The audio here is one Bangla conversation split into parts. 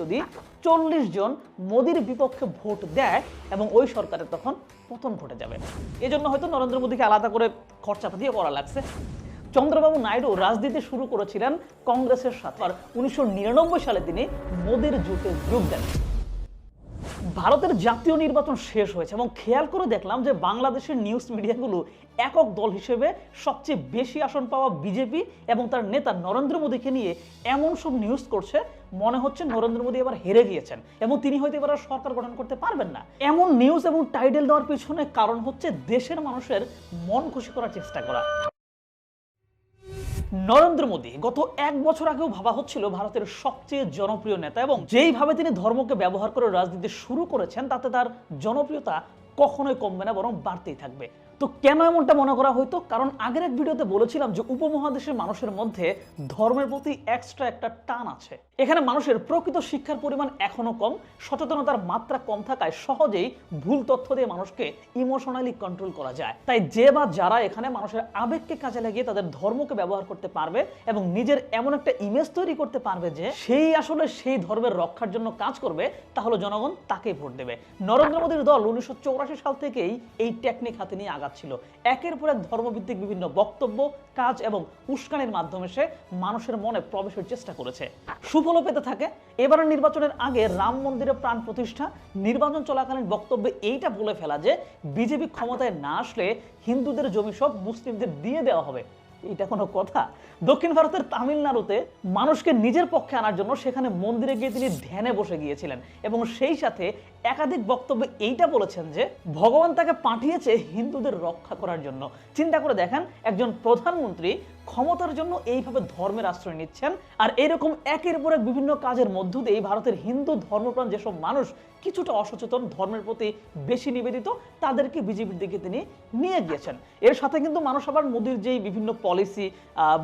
যদি চল্লিশ জন মোদির বিপক্ষে ভোট দেয় এবং ওই সরকারের তখন পতন ঘটে যাবে। এজন্য হয়তো নরেন্দ্র মোদীকে আলাদা করে খরচা দিয়ে করা লাগছে। চন্দ্রবাবু নাইডু রাজনীতি শুরু করেছিলেন কংগ্রেসের সাথে। আর উনিশশো নিরানব্বই সালে তিনি মোদির জোটে যোগ দেন। ভারতের জাতীয় নির্বাচন শেষ হয়েছে এবং খেয়াল করে দেখলাম যে বাংলাদেশের নিউজ মিডিয়াগুলো একক দল হিসেবে সবচেয়ে বেশি আসন পাওয়া বিজেপি এবং তার নেতা নরেন্দ্র মোদীকে নিয়ে এমন সব নিউজ করছে, মনে হচ্ছে নরেন্দ্র মোদী এবার হেরে গিয়েছেন এবং তিনি হয়তো এবার আর সরকার গঠন করতে পারবেন না। এমন নিউজ এবং টাইটেল দেওয়ার পিছনে কারণ হচ্ছে দেশের মানুষের মন খুশি করার চেষ্টা করা। নরেন্দ্র মোদী গত এক বছর আগেও ভাবা হচ্ছিল ভারতের সবচেয়ে জনপ্রিয় নেতা এবং যেইভাবে তিনি ধর্মকে ব্যবহার করে রাজনীতি শুরু করেছেন, তাতে তার জনপ্রিয়তা কখনোই কমবে না, বরং বাড়তেই থাকবে। তো কেন এমনটা মনে করা হয়তো কারণ আগের এক ভিডিওতে বলেছিলাম যে উপমহাদেশের মানুষের মধ্যে ধর্মের প্রতি এক্সট্রা একটা টান আছে। এখানে মানুষের প্রকৃত শিক্ষার পরিমাণ এখনও কম, সচেতনতার মাত্রা কম থাকায় সহজেই ভুল তথ্য দিয়ে মানুষকে ইমোশনালি কন্ট্রোল করা যায়। তাই যে বা যারা এখানে মানুষের আবেগকে কাজে লাগিয়ে তাদের ধর্মকে ব্যবহার করতে পারবে এবং নিজের এমন একটা ইমেজ তৈরি করতে পারবে যে সেই আসলে সেই ধর্মের রক্ষার জন্য কাজ করবে, তাহলে জনগণ তাকেই ভোট দেবে। নরেন্দ্র মোদীর দল উনিশশো সাল থেকেই এই টেকনিক হাতে নিয়ে আগাচ্ছিল একের পর এক ধর্মভিত্তিক বিভিন্ন বক্তব্য, কাজ এবং উস্কানির মাধ্যমে সে মানুষের মনে প্রবেশের চেষ্টা করেছে। সুফলও পেতে থাকে। এবারের নির্বাচনের আগে রাম মন্দিরের প্রাণ প্রতিষ্ঠা। নির্বাচন চলাকালীন বক্তব্যে এইটা বলে ফেলা যে, বিজেপি ক্ষমতায় না আসলে হিন্দুদের জমি সব মুসলিমদের দিয়ে দেওয়া হবে। এটা কোনো কথা? দক্ষিণ ভারতের তামিলনাড়ুতে মানুষকে নিজের পক্ষে আনার জন্য সেখানে মন্দিরে গিয়ে তিনি ধ্যানে বসে গিয়েছিলেন এবং সেই সাথে একাধিক বক্তব্যে এইটা বলেছেন যে, ভগবান তাকে পাঠিয়েছে হিন্দুদের রক্ষা করার জন্য। চিন্তা করে দেখেন, একজন প্রধানমন্ত্রী ক্ষমতার জন্য এইভাবে ধর্মের আশ্রয় নিচ্ছেন, আর এরকম একের পর এক বিভিন্ন কাজের মধ্য দিয়ে এই ভারতের হিন্দু ধর্মপ্রাণ যেসব মানুষ কিছুটা অসচেতন ধর্মের প্রতি বেশি নিবেদিত, তাদেরকে বিজেপির দিকে তিনি নিয়ে গিয়েছেন। এর সাথে কিন্তু মানুষ আবার মোদির যেই বিভিন্ন পলিসি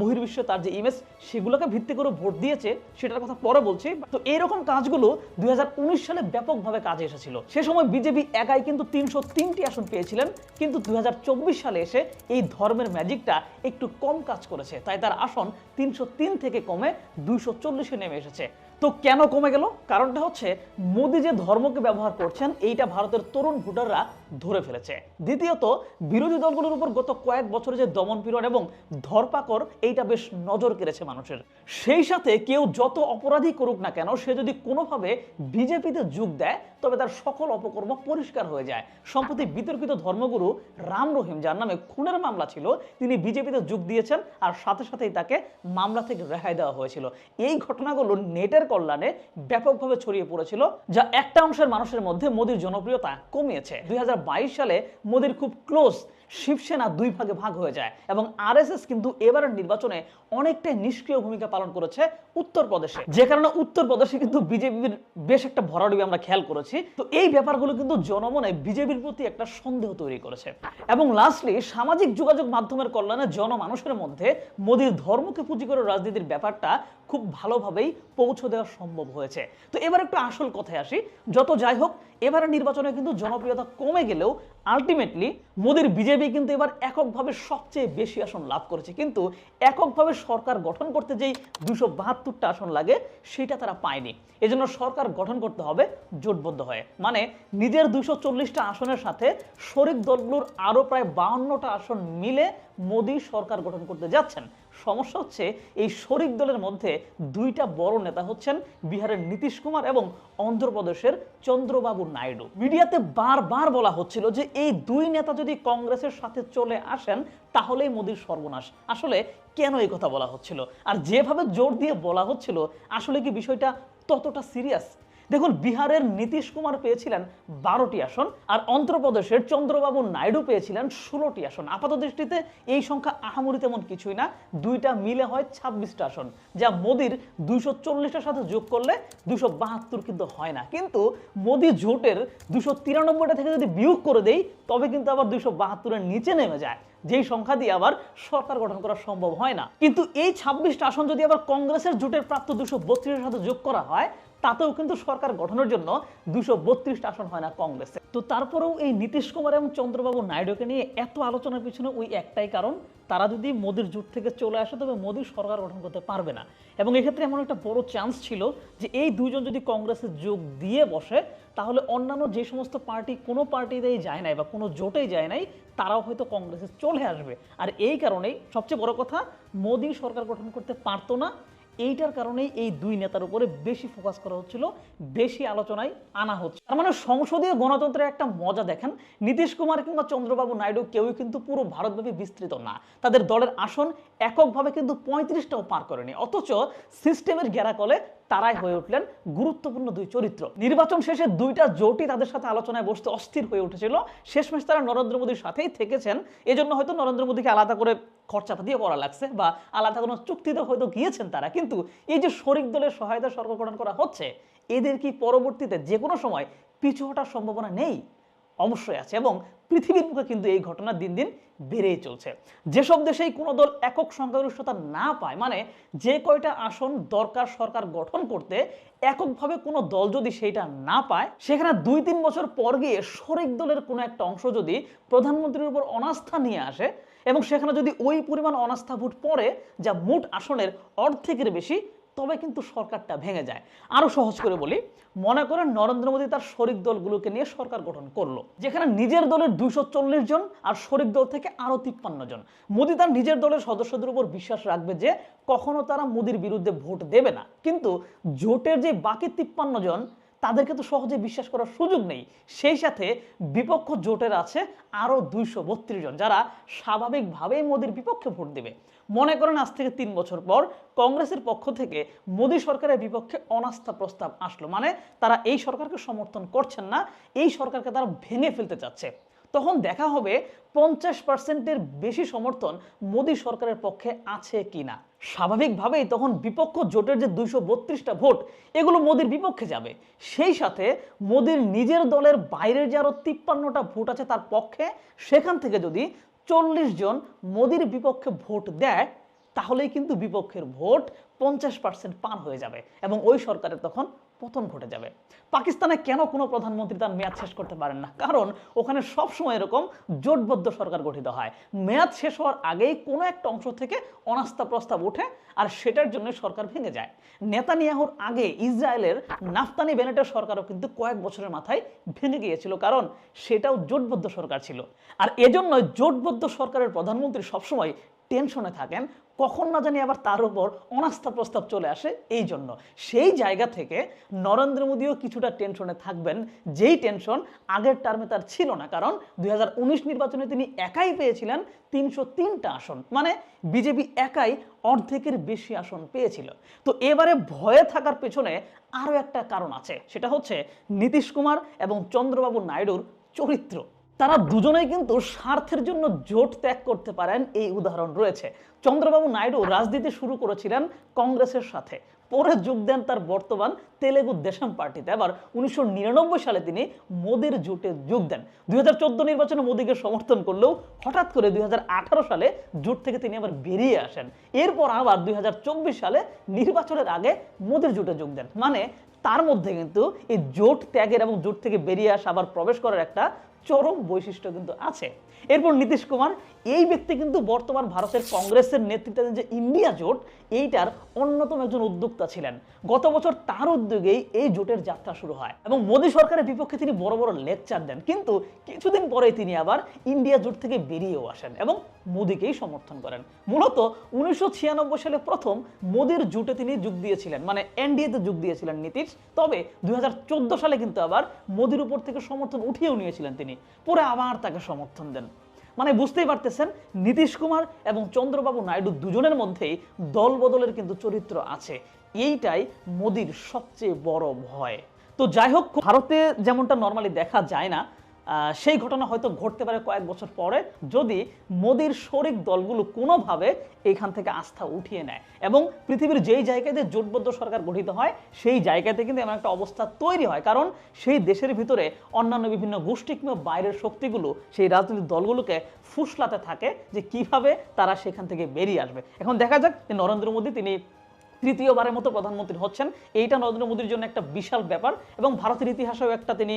বহির্বিশ্বে তার যে ইমেজ সেগুলোকে ভিত্তি করে ভোট দিয়েছে, সেটার কথা পরে বলছি। তো এইরকম কাজগুলো দুই হাজার উনিশ সালে ব্যাপকভাবে কাজে এসেছিল। সে সময় বিজেপি একাই কিন্তু তিনশো তিনটি আসন পেয়েছিলেন, কিন্তু দুই সালে এসে এই ধর্মের ম্যাজিকটা একটু কম কাজ করেছে। তাই তার আসন তিনশো তিন থেকে কমে দুইশো চল্লিশে নেমে এসেছে। তো কেন কমে গেল? কারণটা হচ্ছে মোদি যে ধর্মকে ব্যবহার করছেন, এইটা ভারতের তরুণ ভোটাররা ধরে ফেলেছে। দ্বিতীয়ত, বিরোধী দলগুলোর উপর গত কয়েক বছরে যে দমন পীড়ন এবং ধরপাকড়, এইটা বেশ নজর কেড়েছে মানুষের। সেই সাথে কেউ যত অপরাধী করুক না কেন, সে যদি কোনোভাবে বিজেপিতে যোগ দেয় তবে তার সকল অপকর্ম পরিষ্কার হয়ে যায়। সম্প্রতি বিতর্কিত ধর্মগুরু রাম রহিম, যার নামে খুনের মামলা ছিল, তিনি বিজেপিতে যোগ দিয়েছেন আর সাথে সাথেই তাকে মামলা থেকে রেহাই দেওয়া হয়েছিল। এই ঘটনাগুলো নেটের কল্যাণে ব্যাপকভাবে ছড়িয়ে পড়েছিল, যা একটা অংশের মানুষের মধ্যে মোদির জনপ্রিয়তা কমিয়েছে। দুই হাজার বাইশ সালে মোদির খুব ক্লোজ শিবসেনা দুই ভাগে ভাগ হয়ে যায় এবং আরএসএস কিন্তু এবারের নির্বাচনে অনেকটাই নিষ্ক্রিয় ভূমিকা পালন করেছে উত্তরপ্রদেশে। যে কারণে উত্তরপ্রদেশে কিন্তু বিজেপির বেশ একটা ভরাডুবি আমরা খেয়াল করেছি। তো এই ব্যাপারগুলো কিন্তু জনমনে বিজেপির প্রতি একটা সন্দেহ তৈরি করেছে। এবং লাস্টলি সামাজিক যোগাযোগ মাধ্যমের কল্যাণে জনমানুষের মধ্যে মোদীর ধর্মকে পুঁজি করে রাজনীতির ব্যাপারটা খুব ভালোভাবেই পৌঁছে দেওয়া সম্ভব হয়েছে। তো এবার একটু আসল কথায় আসি। যত যাই হোক, এবারের নির্বাচনে কিন্তু জনপ্রিয়তা কমে গেলেও আলটিমেটলি মোদীর বিজেপি কিন্তু এবার এককভাবে সবচেয়ে বেশি আসন লাভ করেছে। কিন্তু এককভাবে সরকার গঠন করতে যেই দুশো বাহাত্তরটা আসন লাগে, সেটা তারা পায়নি। এজন্য সরকার গঠন করতে হবে জোটবদ্ধ হয়ে। মানে নিজের দুশো চল্লিশটা আসনের সাথে শরিক দলগুলোর আরও প্রায় বাউন্নটা আসন মিলে মোদী সরকার গঠন করতে যাচ্ছেন। সমস্যা হচ্ছে এই শরিক দলের মধ্যে দুইটা বড় নেতা হচ্ছেন বিহারের নীতিশ কুমার এবং অন্ধ্রপ্রদেশের চন্দ্রবাবু নাইডু। মিডিয়াতে বারবার বলা হচ্ছিল যে এই দুই নেতা যদি কংগ্রেসের সাথে চলে আসেন, তাহলেই মোদীর সর্বনাশ। আসলে কেন এই কথা বলা হচ্ছিল? আর যেভাবে জোর দিয়ে বলা হচ্ছিল, আসলে কি বিষয়টা ততটা সিরিয়াস দেখুন, বিহারের নীতিশ কুমার পেয়েছিলেন বারোটি আসন, আর অন্ধ্রপ্রদেশের চন্দ্রবাবু নাইডু পেয়েছিলেন ষোলোটি আসন। আপাত দৃষ্টিতে এই সংখ্যা আহামরি তেমন কিছুই না। দুইটা মিলে হয় ছাব্বিশটা আসন, যা মোদির দুইশো চল্লিশটার সাথে যোগ করলে দুশো বাহাত্তর কিন্তু হয় না। কিন্তু মোদি জোটের দুশো তিরানব্বইটা থেকে যদি বিয়োগ করে দেই, তবে কিন্তু আবার দুইশো বাহাত্তরের নিচে নেমে যায়। যেই সংখ্যা দিয়ে আবার সরকার গঠন করা সম্ভব হয় না। কিন্তু এই ছাব্বিশটা আসন যদি আবার কংগ্রেসের জোটের প্রাপ্ত দুশো বত্রিশের সাথে যোগ করা হয় তাতেও কিন্তু সরকার গঠনের জন্য দুশো বত্রিশটা আসন হয় না কংগ্রেসে। তো তারপরেও এই নীতিশ কুমার এবং চন্দ্রবাবু নাইডুকে নিয়ে এত আলোচনার পিছনে ওই একটাই কারণ, তারা যদি মোদির জোট থেকে চলে আসে, তবে মোদি সরকার গঠন করতে পারবে না। এবং এক্ষেত্রে এমন একটা বড় চান্স ছিল যে এই দুইজন যদি কংগ্রেসে যোগ দিয়ে বসে, তাহলে অন্যান্য যে সমস্ত পার্টি কোনো পার্টিতেই যায় নাই বা কোনো জোটেই যায় নাই, তারাও হয়তো কংগ্রেসে চলে আসবে। আর এই কারণেই সবচেয়ে বড় কথা, মোদি সরকার গঠন করতে পারতো না এইটার কারণেই এই দুই নেতার উপরে বেশি ফোকাস করা হচ্ছিল, বেশি আলোচনায় আনা হচ্ছে। তার মানে সংসদীয় গণতন্ত্রের একটা মজা দেখেন, নীতিশ কুমার কিংবা চন্দ্রবাবু নাইডু কেউই কিন্তু পুরো ভারতব্যাপী বিস্তৃত না। তাদের দলের আসন এককভাবে কিন্তু পঁয়ত্রিশটাও পার করেনি। অথচ সিস্টেমের গেরাকলে তারাই হয়ে উঠলেন গুরুত্বপূর্ণ দুই চরিত্র। নির্বাচন শেষে দুইটা জোটই তাদের সাথে আলোচনায় বসতে অস্থির হয়ে উঠেছিল। শেষমেশ তারা নরেন্দ্র মোদীর সাথেই থেকেছেন। এজন্য হয়তো নরেন্দ্র মোদীকে আলাদা করে খরচাপাতিও করা লাগছে বা আলাদা কোনো চুক্তিতে হয়তো গিয়েছেন তারা। কিন্তু এই যে শরিক দলের সহায়তা গঠন করা হচ্ছে, এদের কি পরবর্তীতে যে কোনো সময় পিছু হটার সম্ভাবনা নেই? অবশ্যই আছে এবং পৃথিবীর মুখে কিন্তু এই ঘটনা দিন দিন বেড়েই চলছে। যেসব দেশেই কোনো দল একক সংখ্যাগরিষ্ঠতা না পায় মানে যে কয়টা আসন দরকার সরকার গঠন করতে, এককভাবে কোনো দল যদি সেইটা না পায়, সেখানে দুই তিন বছর পর গিয়ে শরিক দলের কোনো একটা অংশ যদি প্রধানমন্ত্রীর উপর অনাস্থা নিয়ে আসে এবং সেখানে যদি ওই পরিমাণ অনাস্থা ভোট পড়ে, যা মোট আসনের অর্ধেকের বেশি তবে কিন্তু সরকারটা ভেঙে যায়। আরও সহজ করে বলি, মনে করেন নরেন্দ্র মোদী তার শরিক দলগুলোকে নিয়ে সরকার গঠন করল, যেখানে নিজের দলের দুইশো জন আর শরিক দল থেকে আরও তিপ্পান্ন জন। মোদী তার নিজের দলের সদস্যদের উপর বিশ্বাস রাখবে যে, কখনো তারা মোদির বিরুদ্ধে ভোট দেবে না। কিন্তু জোটের যে বাকি তিপ্পান্ন জন, তাদেরকে তো সহজে বিশ্বাস করার সুযোগ নেই। সেই সাথে বিপক্ষ জোটের আছে আরও দুইশো বত্রিশ জন, যারা স্বাভাবিকভাবেই মোদির বিপক্ষে ভোট দেবে। মনে করেন আজ থেকে তিন বছর পর কংগ্রেসের পক্ষ থেকে মোদী সরকারের বিপক্ষে অনাস্থা প্রস্তাব আসলো। মানে তারা এই সরকারকে সমর্থন করছেন না, এই সরকারকে তারা ভেঙে ফেলতে চাচ্ছে। তখন দেখা হবে পঞ্চাশ পার্সেন্টের বেশি সমর্থন মোদী সরকারের পক্ষে আছে কিনা স্বাভাবিকভাবেই তখন বিপক্ষ জোটের যে দুইশো বত্রিশটা ভোট, এগুলো মোদির বিপক্ষে যাবে। সেই সাথে মোদির নিজের দলের বাইরের যে আরও তিপ্পান্নটা ভোট আছে তার পক্ষে সেখান থেকে যদি চল্লিশ জন মোদির বিপক্ষে ভোট দেয়, তাহলেই কিন্তু বিপক্ষের ভোট পঞ্চাশ পার্সেন্ট পার হয়ে যাবে। এবং ওই সরকারের তখন পতন ঘটে যাবে। পাকিস্তানে কেন কোনো প্রধানমন্ত্রী তার মেয়াদ শেষ করতে পারেন না? কারণ ওখানে সবসময় এরকম জোটবদ্ধ সরকার গঠিত হয়। মেয়াদ শেষ হওয়ার আগেই কোনো একটা অংশ থেকে অনাস্থা প্রস্তাব ওঠে আর সেটার জন্য সরকার ভেঙে যায়। নেতানিয়াহুর আগে ইসরায়েলের নাফতানি বেনেটের সরকারও কিন্তু কয়েক বছরের মাথায় ভেঙে গিয়েছিল, কারণ সেটাও জোটবদ্ধ সরকার ছিল। আর এজন্যই জোটবদ্ধ সরকারের প্রধানমন্ত্রী সবসময় টেনশনে থাকেন, কখন না জানি আবার তার উপর অনাস্থা প্রস্তাব চলে আসে এই জন্য। সেই জায়গা থেকে নরেন্দ্র মোদীও কিছুটা টেনশনে থাকবেন, যেই টেনশন আগের টার্মে তার ছিল না। কারণ দু হাজার উনিশ নির্বাচনে তিনি একাই পেয়েছিলেন তিনশো তিনটা আসন। মানে বিজেপি একাই অর্ধেকের বেশি আসন পেয়েছিল। তো এবারে ভয়ে থাকার পেছনে আরও একটা কারণ আছে। সেটা হচ্ছে নীতিশ কুমার এবং চন্দ্রবাবু নাইডুর চরিত্র। তারা দুজনেই কিন্তু স্বার্থের জন্য জোট ত্যাগ করতে পারেন, এই উদাহরণ রয়েছে। চন্দ্রবাবু নাইডু রাজনীতি শুরু করেছিলেন কংগ্রেসের সাথে। পরে যোগ দেন তার বর্তমান তেলেগু দেশম পার্টিতে। আবার উনিশশো সালে তিনি মোদির জোটে যোগ দেন। দুই নির্বাচনে মোদীকে সমর্থন করলেও হঠাৎ করে দুই হাজার আঠারো সালে জোট থেকে তিনি আবার বেরিয়ে আসেন। এরপর আবার দুই হাজার চব্বিশ সালে নির্বাচনের আগে মোদির জোটে যোগ দেন। মানে তার মধ্যে কিন্তু এই জোট ত্যাগের এবং জোট থেকে বেরিয়ে আসা, আবার প্রবেশ করার একটা চরম বৈশিষ্ট্য কিন্তু আছে। এরপর নীতিশ কুমার, এই ব্যক্তি কিন্তু বর্তমান ভারতের কংগ্রেসের নেতৃত্বে যে ইন্ডিয়া জোট, এইটার অন্যতম একজন উদ্যোক্তা ছিলেন। গত বছর তার উদ্যোগেই এই জোটের যাত্রা শুরু হয় এবং মোদী সরকারের বিপক্ষে তিনি বড় বড় লেকচার দেন। কিন্তু কিছুদিন পরেই তিনি আবার ইন্ডিয়া জোট থেকে বেরিয়েও আসেন এবং মোদীকেই সমর্থন করেন। মূলত উনিশশো ছিয়ানব্বই সালে প্রথম মোদীর জোটে তিনি যোগ দিয়েছিলেন মানে এনডিএতে যোগ দিয়েছিলেন নীতিশ। তবে দুই হাজার চোদ্দ সালে কিন্তু আবার মোদীর উপর থেকে সমর্থন উঠিয়েও নিয়েছিলেন তিনি। পরে আবার তাকে সমর্থন দেন। মানে বুঝতেই পারতেছেন, নীতিশ কুমার এবং চন্দ্রবাবু নাইডু দুজনের মধ্যেই দল বদলের কিন্তু চরিত্র আছে। এইটাই মোদির সবচেয়ে বড় ভয়। তো যাই হোক, ভারতে যেমনটা নর্মালি দেখা যায় না সেই ঘটনা হয়তো ঘটতে পারে কয়েক বছর পরে যদি মোদির শরিক দলগুলো কোনোভাবে এখান থেকে আস্থা উঠিয়ে নেয় এবং পৃথিবীর যেই জায়গাতে জোটবদ্ধ সরকার গঠিত হয়, সেই জায়গাতে কিন্তু এমন একটা অবস্থা তৈরি হয়। কারণ সেই দেশের ভিতরে অন্যান্য বিভিন্ন গোষ্ঠী কিংবা বাইরের শক্তিগুলো সেই রাজনৈতিক দলগুলোকে ফুসলাতে থাকে যে কীভাবে তারা সেখান থেকে বেরিয়ে আসবে। এখন দেখা যাক যে নরেন্দ্র মোদী তিনি তৃতীয়বারের মতো প্রধানমন্ত্রী হচ্ছেন। এইটা নরেন্দ্র মোদীর জন্য একটা বিশাল ব্যাপার এবং ভারতের ইতিহাসেও একটা তিনি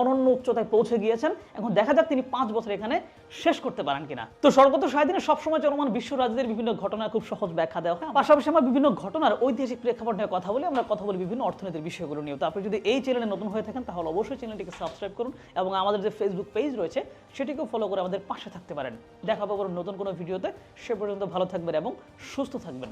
অনন্য উচ্চতায় পৌঁছে গিয়েছেন। এখন দেখা যাক তিনি পাঁচ বছর এখানে শেষ করতে পারেন কিনা। তো স্বর্গত শাহদিনে সবসময় চলমান বিশ্ব রাজনীতির বিভিন্ন ঘটনা খুব সহজ ব্যাখ্যা দেওয়া হয়। পাশাপাশি আমরা বিভিন্ন ঘটনার ঐতিহাসিক প্রেক্ষাপট নিয়ে কথা বলি। আমরা কথা বলি বিভিন্ন অর্থনীতির বিষয়গুলো নিয়ে তো আপনি যদি এই চ্যানেলে নতুন হয়ে থাকেন, তাহলে অবশ্যই চ্যানেলটিকে সাবস্ক্রাইব করুন এবং আমাদের যে ফেসবুক পেজ রয়েছে, সেটিকেও ফলো করে আমাদের পাশে থাকতে পারেন। দেখা পাবো নতুন কোনো ভিডিওতে। সে পর্যন্ত ভালো থাকবেন এবং সুস্থ থাকবেন।